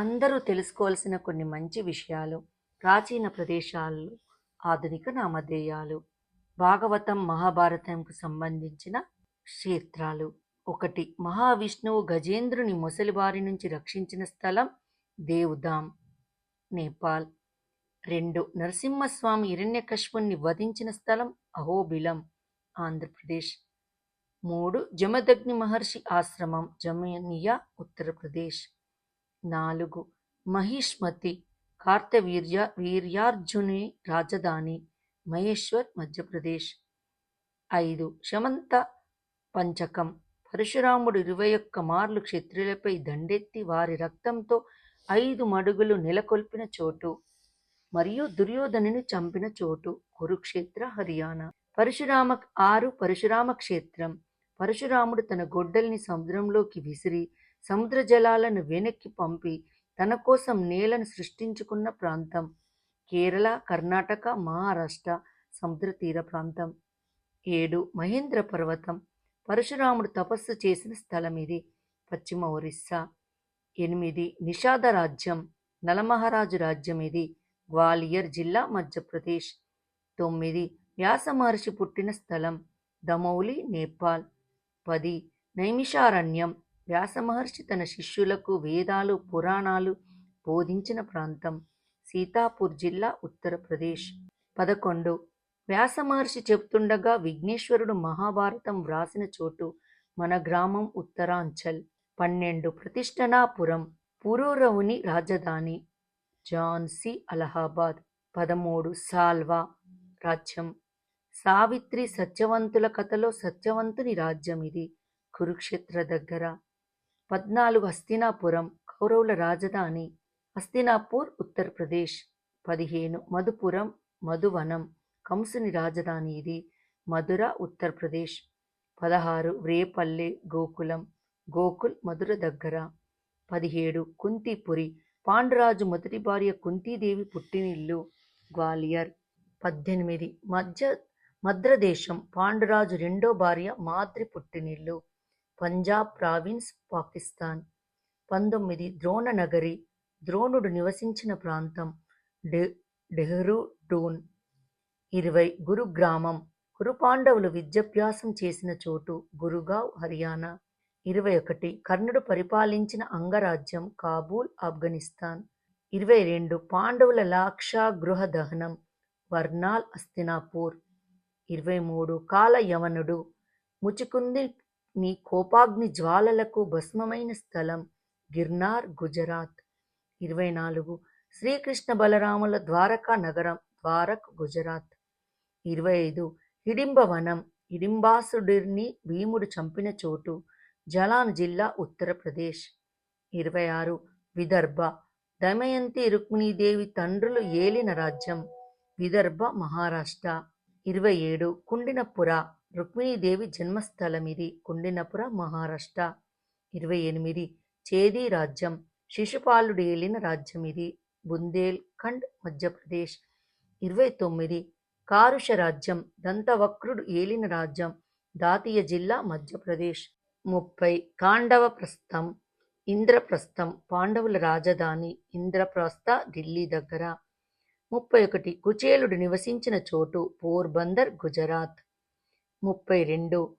అందరూ తెలుసుకోవాల్సిన కొన్ని మంచి విషయాలు ప్రాచీన ప్రదేశాలు ఆధునిక నామధేయాలు భాగవతం మహాభారతంకు సంబంధించిన క్షేత్రాలు. ఒకటి మహావిష్ణువు గజేంద్రుని ముసలివారి నుంచి రక్షించిన స్థలం దేవుదాం నేపాల్. రెండు నరసింహస్వామి హిరణ్యకశ్వుణ్ణి వధించిన స్థలం అహోబిలం ఆంధ్రప్రదేశ్. మూడు జమదగ్ని మహర్షి ఆశ్రమం జమనియా ఉత్తరప్రదేశ్. నాలుగు. మహిష్మతి కార్తవీర్య వీర్యార్జుని రాజధాని మహేశ్వర్ మధ్యప్రదేశ్. ఐదు. శమంత పంచకం. పరశురాముడు ఇరవై ఒక్క మార్లు క్షత్రియులపై దండెత్తి వారి రక్తంతో ఐదు మడుగులు నెలకొల్పిన చోటు మరియు దుర్యోధనుని చంపిన చోటు కురుక్షేత్ర హర్యానా. పరశురామ ఆరు. పరశురామ క్షేత్రం. పరశురాముడు తన గొడ్డల్ని సముద్రంలోకి విసిరి సముద్ర జలాలను వెనక్కి పంపి తన కోసం నేలను సృష్టించుకున్న ప్రాంతం కేరళ కర్ణాటక మహారాష్ట్ర సముద్ర తీర ప్రాంతం. ఏడు మహేంద్ర పర్వతం. పరశురాముడు తపస్సు చేసిన స్థలం ఇది పశ్చిమ ఒరిస్సా. ఎనిమిది నిషాద రాజ్యం. నలమహారాజు రాజ్యం ఇది గ్వాలియర్ జిల్లా మధ్యప్రదేశ్. తొమ్మిది వ్యాస మహర్షి పుట్టిన స్థలం దమౌలి నేపాల్. పది నైమిషారణ్యం. వ్యాసమహర్షి తన శిష్యులకు వేదాలు పురాణాలు బోధించిన ప్రాంతం సీతాపూర్ జిల్లా ఉత్తరప్రదేశ్. పదకొండు. వ్యాసమహర్షి చెప్తుండగా విఘ్నేశ్వరుడు మహాభారతం వ్రాసిన చోటు మన గ్రామం ఉత్తరాంచల్. పన్నెండు. ప్రతిష్టనాపురం పురోరవుని రాజధాని జాన్సీ అలహాబాద్. పదమూడు. సాల్వా రాజ్యం. సావిత్రి సత్యవంతుల కథలో సత్యవంతుని రాజ్యం ఇది. కురుక్షేత్ర దగ్గర పద్నాలుగు హస్తినాపురం కౌరవుల రాజధాని హస్తినాపూర్ ఉత్తరప్రదేశ్. పదిహేను మధుపురం మధువనం కంసుని రాజధాని ఇది మధుర ఉత్తరప్రదేశ్. పదహారు వ్రేపల్లె గోకులం గోకుల్ మధుర దగ్గర. పదిహేడు కుంతిపురి పాండురాజు మొదటి భార్య కుంతీదేవి పుట్టినిల్లు గ్వాలియర్. పద్దెనిమిది మధ్య మద్రదేశం పాండురాజు రెండో భార్య మాద్రి పుట్టినిల్లు. పంజాబ్ ప్రావిన్స్ పాకిస్తాన్. పంతొమ్మిది ద్రోణనగరి ద్రోణుడు నివసించిన ప్రాంతం డె డెహ్రూడూన్. ఇరవై గురుగ్రామం కురుపాండవులు విద్యాభ్యాసం చేసిన చోటు గురుగావ్ హర్యానా. ఇరవై ఒకటి కర్ణుడు పరిపాలించిన అంగరాజ్యం కాబూల్ ఆఫ్ఘనిస్తాన్. ఇరవై రెండు పాండవుల లాక్షా గృహ దహనం వర్నాల్ అస్తినాపూర్. ఇరవై మూడు కాల యవనుడు ముచుకుంది నీ కోపాగ్ని జ్వాలలకు భస్మమైన స్థలం గిర్నార్ గుజరాత్. ఇరవై నాలుగు. శ్రీకృష్ణ బలరాముల ద్వారకా నగరం ద్వారక్ గుజరాత్. ఇరవై ఐదు. హిడింబవనం హిడింబాసుడిని భీముడు చంపిన చోటు జలాన్ జిల్లా ఉత్తరప్రదేశ్. ఇరవై ఆరు. విదర్భ. దమయంతి రుక్మిణీదేవి తండ్రులు ఏలిన రాజ్యం విదర్భ మహారాష్ట్ర. ఇరవై ఏడు. కుండినపుర రుక్మిణీదేవి జన్మస్థలం ఇది కుండినపుర మహారాష్ట్ర. ఇరవై ఎనిమిది చేదీ రాజ్యం శిశుపాలుడు ఏలిన రాజ్యం ఇది బుందేల్ఖండ్ మధ్యప్రదేశ్. ఇరవై తొమ్మిది కారుష రాజ్యం దంతవక్రుడు ఏలిన రాజ్యం దాతీయ జిల్లా మధ్యప్రదేశ్. ముప్పై కాండవ ప్రస్థం ఇంద్రప్రస్థం పాండవుల రాజధాని ఇంద్రప్రస్థ ఢిల్లీ దగ్గర. ముప్పై ఒకటి కుచేలుడు నివసించిన చోటు పోర్బందర్ గుజరాత్. ముప్పై రెండు.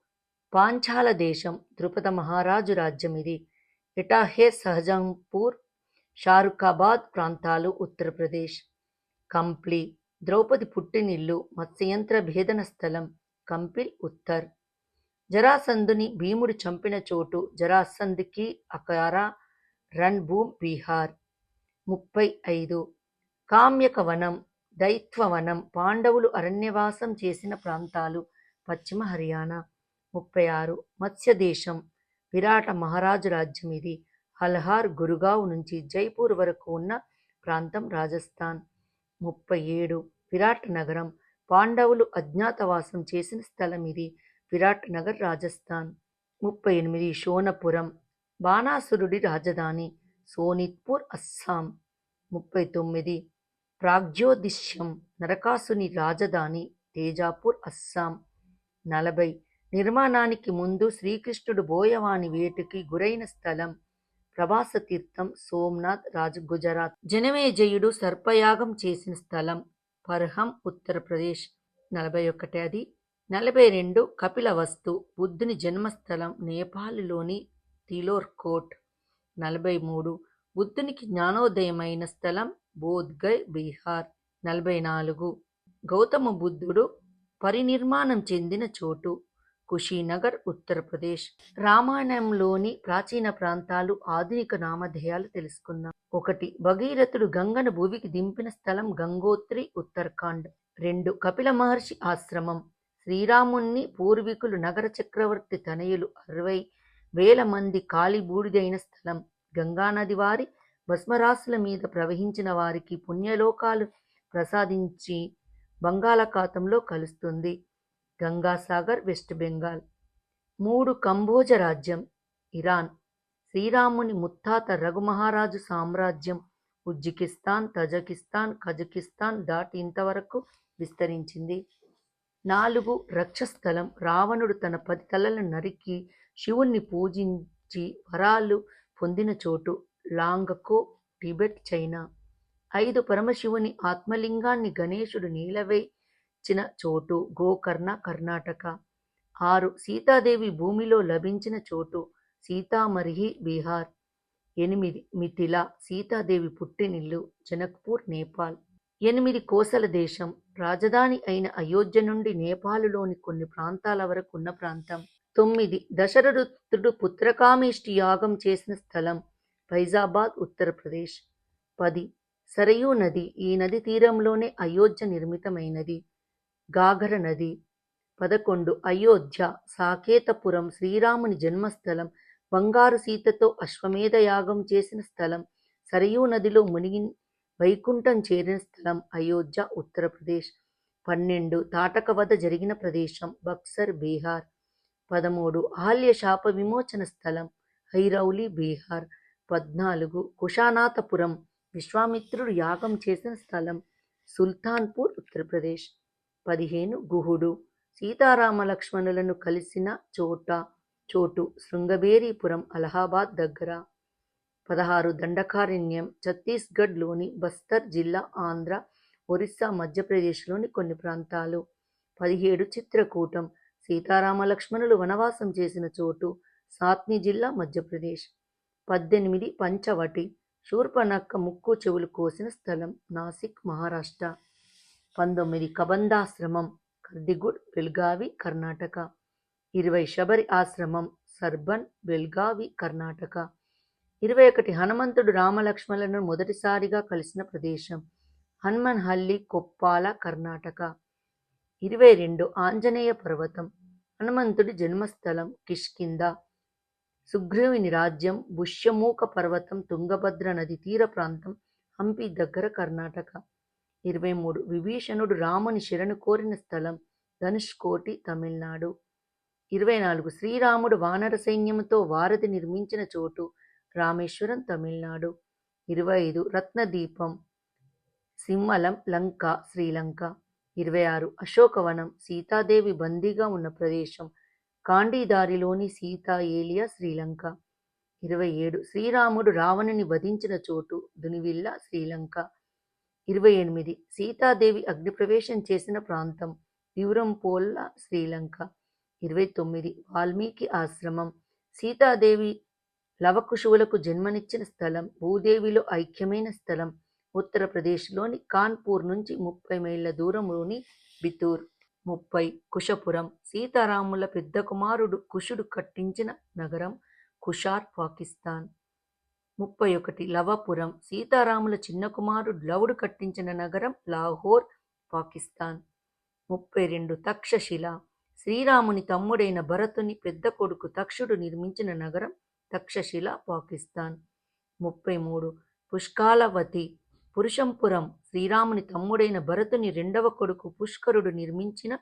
పాంచాల దేశం ద్రుపద మహారాజు రాజ్యం ఇది. ఇటాహే సహజంపూర్ షారుఖాబాద్ ప్రాంతాలు ఉత్తరప్రదేశ్. కంప్లీ ద్రౌపది పుట్టినిల్లు మత్స్యంత్ర భేదన స్థలం కంపిల్ ఉత్తర్. జరాసంధుని భీముడు చంపిన చోటు జరాసంధికి అకారా రణ్భూమ్ బీహార్. ముప్పై ఐదు. కామ్యక వనం దైత్వవనం పాండవులు అరణ్యవాసం చేసిన ప్రాంతాలు పశ్చిమ హర్యానా ముప్పై ఆరు మత్స్యదేశం విరాట మహారాజు రాజ్యం ఇది. హల్హార్ గురుగావ్ నుంచి జైపూర్ వరకు ఉన్న ప్రాంతం రాజస్థాన్. ముప్పై ఏడు విరాట్ నగరం పాండవులు అజ్ఞాతవాసం చేసిన స్థలం ఇది. విరాట్ నగర్ రాజస్థాన్. ముప్పై ఎనిమిది షోనపురం బాణాసురుడి రాజధాని సోనిత్పూర్ అస్సాం. ముప్పై తొమ్మిది ప్రాగ్జ్యోతిష్యం నరకాసుని రాజధాని తేజాపూర్ అస్సాం. నలభై. నిర్మాణానికి ముందు శ్రీకృష్ణుడు బోయవాని వేటుకి గురైన స్థలం ప్రభాస తీర్థం సోమనాథ్ రాజ్ గుజరాత్. జనమేజయుడు సర్పయాగం చేసిన స్థలం పర్హం ఉత్తరప్రదేశ్. నలభై ఒకటి అది. నలభై రెండు కపిలవస్తు బుద్ధుని జన్మస్థలం నేపాల్లోని తిలోర్కోట్ నలభై మూడు బుద్ధునికి జ్ఞానోదయమైన స్థలం బోధ్గయ్ బీహార్. నలభై నాలుగు గౌతమ బుద్ధుడు పరినిర్మాణం చెందిన చోటు కుషీనగర్ ఉత్తరప్రదేశ్. రామాయణంలోని ప్రాచీన ప్రాంతాలు ఆధునిక నామధేయాలు తెలుసుకుందాం. ఒకటి భగీరథుడు గంగను భూమికి దింపిన స్థలం గంగోత్రి ఉత్తరాఖండ్. రెండు కపిల మహర్షి ఆశ్రమం. శ్రీరాముణ్ణి పూర్వీకులు నగర చక్రవర్తి తనయులు అరవై వేల మంది కాలిబూడిదైన స్థలం. గంగానది వారి భస్మరాశుల మీద ప్రవహించిన వారికి పుణ్యలోకాలు ప్రసాదించి బంగాళాఖాతంలో కలుస్తుంది. గంగాసాగర్ వెస్ట్ బెంగాల్. మూడు కంబోజ రాజ్యం ఇరాన్. శ్రీరాముని ముత్తాత రఘుమహారాజు సామ్రాజ్యం ఉజ్బెకిస్తాన్ తజకిస్తాన్ కజకిస్తాన్ దాటి ఇంతవరకు విస్తరించింది. నాలుగు రక్షస్థలం రావణుడు తన పది తలలను నరికి శివుణ్ణి పూజించి వరాలు పొందిన చోటు లాంగకో టిబెట్ చైనా. ఐదు పరమశివుని ఆత్మలింగాన్ని గణేశుడు నీలవేచిన చోటు గోకర్ణ కర్ణాటక. ఆరు సీతాదేవి భూమిలో లభించిన చోటు సీతామర్హి బీహార్. ఎనిమిది మిథిల సీతాదేవి పుట్టినిల్లు జనక్పూర్ నేపాల్. ఎనిమిది కోసల దేశం రాజధాని అయిన అయోధ్య నుండి నేపాలులోని కొన్ని ప్రాంతాల వరకు ఉన్న ప్రాంతం. తొమ్మిది దశరథుడు పుత్రకామేష్టి యాగం చేసిన స్థలం ఫైజాబాద్ ఉత్తరప్రదేశ్. పది సరయూ నది ఈ నది తీరంలోనే అయోధ్య నిర్మితమైనది. గాఘర నది పదకొండు అయోధ్య సాకేతపురం శ్రీరాముని జన్మస్థలం బంగారు సీతతో అశ్వమేధ యాగం చేసిన స్థలం సరయూ నదిలో మునిగి వైకుంఠం చేరిన స్థలం అయోధ్య ఉత్తరప్రదేశ్. పన్నెండు తాటకవద జరిగిన ప్రదేశం బక్సర్ బీహార్. పదమూడు ఆల్య శాప విమోచన స్థలం హైరౌలి బీహార్. పద్నాలుగు కుషానాథపురం విశ్వామిత్రుడు యాగం చేసిన స్థలం సుల్తాన్పూర్ ఉత్తరప్రదేశ్. పదిహేను గుహుడు. సీతారామ లక్ష్మణులను కలిసిన చోట చోటు శృంగబేరీపురం అలహాబాద్ దగ్గర. పదహారు దండకారణ్యం ఛత్తీస్గఢ్లోని బస్తర్ జిల్లా ఆంధ్ర ఒరిస్సా మధ్యప్రదేశ్లోని కొన్ని ప్రాంతాలు. పదిహేడు చిత్రకూటం. సీతారామ లక్ష్మణులు వనవాసం చేసిన చోటు సాత్ని జిల్లా మధ్యప్రదేశ్. పద్దెనిమిది పంచవటి. శూర్పనక్క ముక్కు చెవులు కోసిన స్థలం నాసిక్ మహారాష్ట్ర. పంతొమ్మిది కబందాశ్రమం కర్దిగుడ్ బెల్గావి కర్ణాటక. ఇరవై శబరి ఆశ్రమం సర్బన్ బెల్గావి కర్ణాటక. ఇరవై ఒకటి హనుమంతుడు రామలక్ష్మణులను మొదటిసారిగా కలిసిన ప్రదేశం హనుమన్హల్లి కొప్పాల కర్ణాటక. ఇరవై రెండు ఆంజనేయ పర్వతం హనుమంతుడి జన్మస్థలం కిష్కింద సుగ్రీవుని రాజ్యం పుష్యమూక పర్వతం తుంగభద్ర నది తీర ప్రాంతం హంపి దగ్గర కర్ణాటక. ఇరవై మూడు విభీషణుడు రాముని శరణు కోరిన స్థలం ధనుష్కోటి తమిళనాడు. ఇరవై నాలుగు శ్రీరాముడు వానర సైన్యంతో వారధి నిర్మించిన చోటు రామేశ్వరం తమిళనాడు. ఇరవై ఐదు రత్నదీపం సింహలం లంక శ్రీలంక. ఇరవై ఆరు అశోకవనం సీతాదేవి బందీగా ఉన్న ప్రదేశం కాండీదారిలోని సీతా ఏలియా శ్రీలంక. ఇరవై ఏడు శ్రీరాముడు రావణుని వధించిన చోటు దునివిల్ల శ్రీలంక. ఇరవై ఎనిమిది సీతాదేవి అగ్నిప్రవేశం చేసిన ప్రాంతం తిరురంపోల్ల శ్రీలంక. ఇరవై తొమ్మిది వాల్మీకి ఆశ్రమం. సీతాదేవి లవకుశువులకు జన్మనిచ్చిన స్థలం భూదేవిలో ఐక్యమైన స్థలం ఉత్తరప్రదేశ్లోని కాన్పూర్ నుంచి ముప్పై మైళ్ళ దూరంలోని బితూర్. ముప్పై కుషపురం సీతారాముల పెద్ద కుమారుడు కుషుడు కట్టించిన నగరం కుషార్ పాకిస్తాన్. ముప్పై ఒకటి లవపురం సీతారాముల చిన్న కుమారుడు లవుడు కట్టించిన నగరం లాహోర్ పాకిస్తాన్. ముప్పై రెండు తక్షశిల శ్రీరాముని తమ్ముడైన భరతుని పెద్ద కొడుకు తక్షుడు నిర్మించిన నగరం తక్షశిల పాకిస్తాన్. ముప్పై మూడు పుష్కాలవతి పురుషంపురం శ్రీరాముని తమ్ముడైన భరతుని రెండవ కొడుకు పుష్కరుడు నిర్మించిన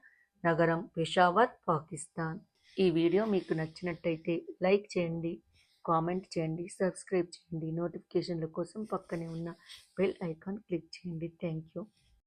నగరం పెషావర్ పాకిస్తాన్. ఈ వీడియో మీకు నచ్చినట్టయితే లైక్ చేయండి కామెంట్ చేయండి సబ్స్క్రైబ్ చేయండి. నోటిఫికేషన్ల కోసం పక్కనే ఉన్న బెల్ ఐకాన్ క్లిక్ చేయండి. Thank you.